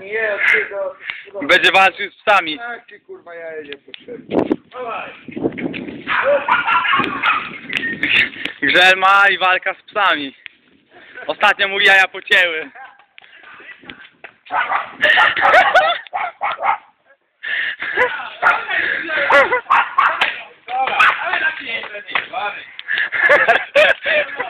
Nie, od tego... Będzie walczył z psami. Taki kurwa ja nie potrzebny. Grzelma i walka z psami. Ostatnio mu jaja pocięły. Bierz go, Laki. Chodź teraz!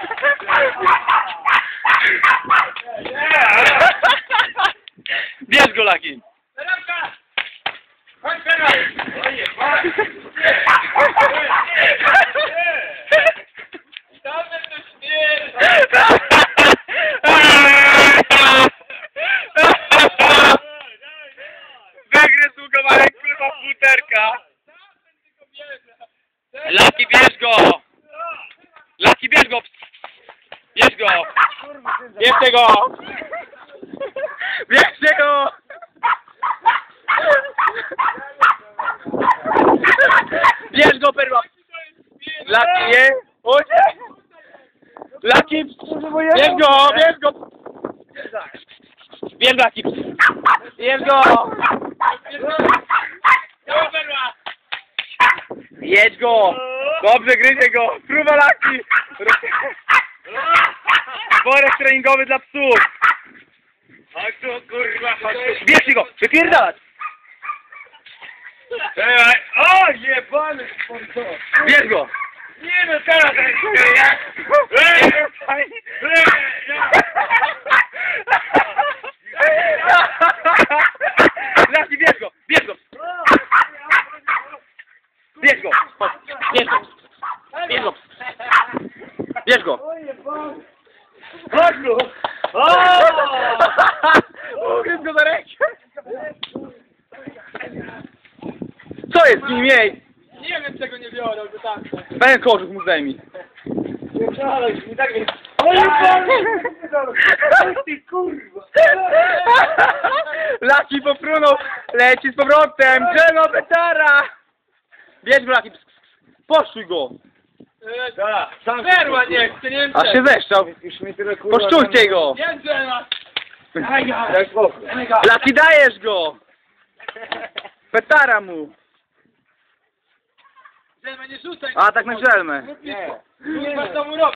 Śmierć! Wygryzł go Marek kurwa futerka. Laki, bierz go! Laki, bierz go! Bierz go! Bierzcie go! Bierzcie go! Bierz go, perła! Nie? Chodź! Laki! Bierz go! Bierz go! Bierz Laki! Bierz go! Jedź go! Dobrze, gryzie go! Próba Laki! Worek treningowy dla psów! Bierzcie go! Wypierdalać! O, jebany sponsor. Bierz go! Nie no, teraz jak... Laki, bierz go! Bierz go! Bierz go! Chodź, Bierz go! Bierz go! Bierz go! Chodź tu. Ugryzł go za rękę! Co jest z nim jej? Nie wiem, czego nie biorę, bo tam... Pewien kożuch mu zdejmij. Nie tak jest. Ty kurwa! Laki popłynął, leci z powrotem, Grzeno Betara! Bierz go Laki, poszczuj go! Tak, sam Perła nie chce, nie wiem A się zeszczał, Już mi tyle kurwa... poszczujcie go! Nie wiem, Daj spokój. Laki dajesz go! Petara mu! Że nie rzucaj. A tak na żelmę. Nie. Kurwa, co mu robi?